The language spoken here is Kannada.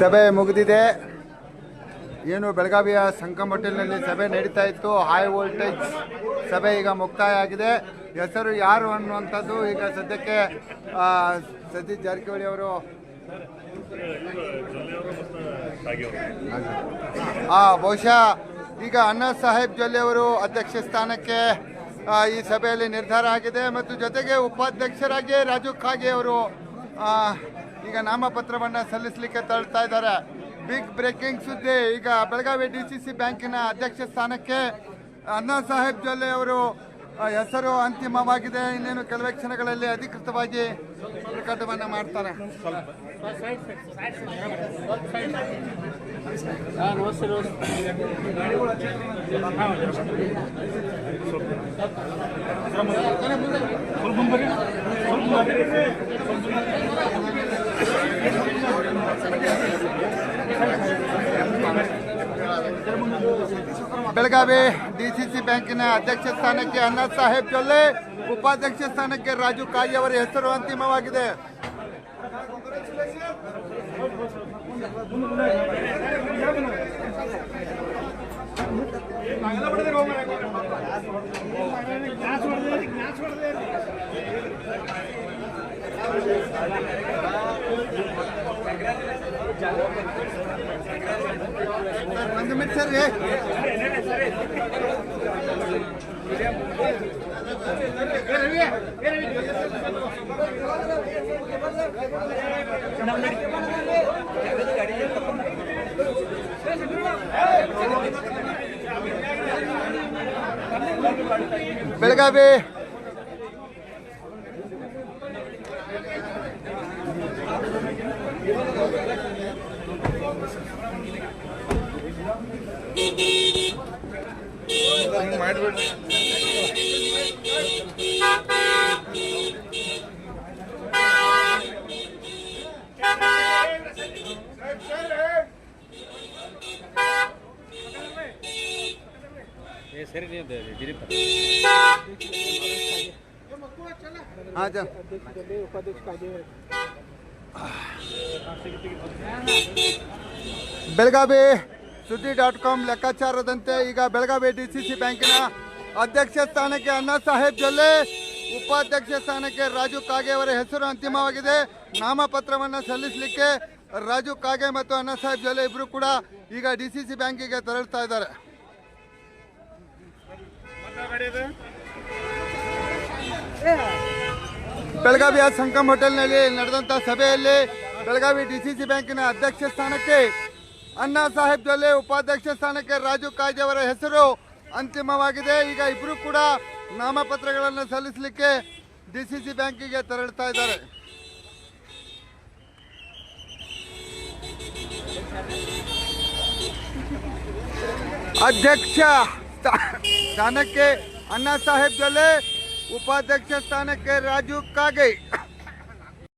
ಸಭೆ ಮುಗಿದಿದೆ. ಏನು ಬೆಳಗಾವಿಯ ಸಂಗಮ್ ಹೋಟೆಲ್ನಲ್ಲಿ ಸಭೆ ನಡೀತಾ ಇತ್ತು. ಹೈ ವೋಲ್ಟೇಜ್ ಸಭೆ ಈಗ ಮುಕ್ತಾಯ ಆಗಿದೆ. ಹೆಸರು ಯಾರು ಅನ್ನುವಂಥದ್ದು ಈಗ ಸದ್ಯಕ್ಕೆ ಸತೀಶ್ ಜಾರಕಿಹೊಳಿ ಅವರು. ಬಹುಶಃ ಈಗ ಅಣ್ಣಾ ಸಾಹೇಬ್ ಜೊಲ್ಲೆ ಅವರು ಅಧ್ಯಕ್ಷ ಸ್ಥಾನಕ್ಕೆ ಈ ಸಭೆಯಲ್ಲಿ ನಿರ್ಧಾರ ಆಗಿದೆ. ಮತ್ತು ಜೊತೆಗೆ ಉಪಾಧ್ಯಕ್ಷರಾಗಿ ರಾಜು ಖಾಗೆ ಅವರು ಈಗ ನಾಮಪತ್ರವನ್ನು ಸಲ್ಲಿಸಲಿಕ್ಕೆ ತಳ್ತಾ ಇದ್ದಾರೆ. ಬಿಗ್ ಬ್ರೇಕಿಂಗ್ ಸುದ್ದಿ. ಈಗ ಬೆಳಗಾವಿ ಡಿ ಸಿ ಸಿ ಬ್ಯಾಂಕಿನ ಅಧ್ಯಕ್ಷ ಸ್ಥಾನಕ್ಕೆ ಅಣ್ಣಾ ಸಾಹೇಬ್ ಜೊಲ್ಲೆ ಅವರು ಹೆಸರು ಅಂತಿಮವಾಗಿದೆ. ಇನ್ನೇನು ಕೆಲವೇ ಕ್ಷಣಗಳಲ್ಲಿ ಅಧಿಕೃತವಾಗಿ ಪ್ರಕಟವನ್ನು ಮಾಡ್ತಾರೆ. ಬೆಳಗಾವಿ ಡಿಸಿಸಿ ಬ್ಯಾಂಕಿನ ಅಧ್ಯಕ್ಷ ಸ್ಥಾನಕ್ಕೆ ಅಣ್ಣಾ ಸಾಹೇಬ್ ಜೊಲ್ಲೆ, ಉಪಾಧ್ಯಕ್ಷ ಸ್ಥಾನಕ್ಕೆ ರಾಜು ಕಾಯಿ ಅವರ ಹೆಸರು ಅಂತಿಮವಾಗಿದೆ. ಒಂದು ಬೆಳಗಾವಿ ಸರಿ ನೀವು ದಿಲೀಪ್ ಹಾ ಜ ಬೆಳಗಾವಿ ಸುದ್ದಿ ಡಾಟ್ ಕಾಮ್ ಲೆಕ್ಕಾಚಾರದಂತೆ ಈಗ ಬೆಳಗಾವಿ ಡಿ ಸಿ ಸಿ ಬ್ಯಾಂಕಿನ ಅಧ್ಯಕ್ಷ ಸ್ಥಾನಕ್ಕೆ ಅಣ್ಣಾ ಸಾಹೇಬ್ ಜೊಲ್ಲೆ, ಉಪಾಧ್ಯಕ್ಷ ಸ್ಥಾನಕ್ಕೆ ರಾಜು ಕಾಗೆ ಅವರ ಹೆಸರು ಅಂತಿಮವಾಗಿದೆ. ನಾಮಪತ್ರವನ್ನು ಸಲ್ಲಿಸಲಿಕ್ಕೆ ರಾಜು ಕಾಗೆ ಮತ್ತು ಅಣ್ಣಾ ಸಾಹೇಬ್ ಜೊಲ್ಲೆ ಇಬ್ಬರು ಕೂಡ ಈಗ ಡಿ ಸಿ ಸಿ ಬ್ಯಾಂಕಿಗೆ ತೆರಳ್ತಾ ಇದ್ದಾರೆ. ಬೆಳಗಾವಿಯ ಸಂಕಮ್ ಹೋಟೆಲ್ನಲ್ಲಿ ನಡೆದಂಥ ಸಭೆಯಲ್ಲಿ ಬೆಳಗಾವಿ ಡಿ ಸಿ ಸಿ ಬ್ಯಾಂಕಿನ ಅಧ್ಯಕ್ಷ ಸ್ಥಾನಕ್ಕೆ ಅಣ್ಣಾ ಸಾಹೇಬ್ ಜೊಲ್ಲೆ ಉಪಾಧ್ಯಕ್ಷ ಸ್ಥಾನಕ್ಕೆ ರಾಜು ಕಾಜಿ ಅವರ ಹೆಸರು ಅಂತಿಮವಾಗಿದೆ. ಈಗ ಇಬ್ಬರು ಕೂಡ ನಾಮಪತ್ರಗಳನ್ನು ಸಲ್ಲಿಸಲಿಕ್ಕೆ ಡಿ ಸಿ ಸಿ ಬ್ಯಾಂಕಿಗೆ ತೆರಳುತ್ತಾ ಇದ್ದಾರೆ. ಅಧ್ಯಕ್ಷ ಸ್ಥಾ- ಸ್ಥಾನಕ್ಕೆ ಅಣ್ಣಾ ಸಾಹೇಬ್ ಜೊಲ್ಲೆ ಉಪಾಧ್ಯಕ್ಷ ಸ್ಥಾನಕ್ಕೆ ರಾಜು ಕಾಗೆ.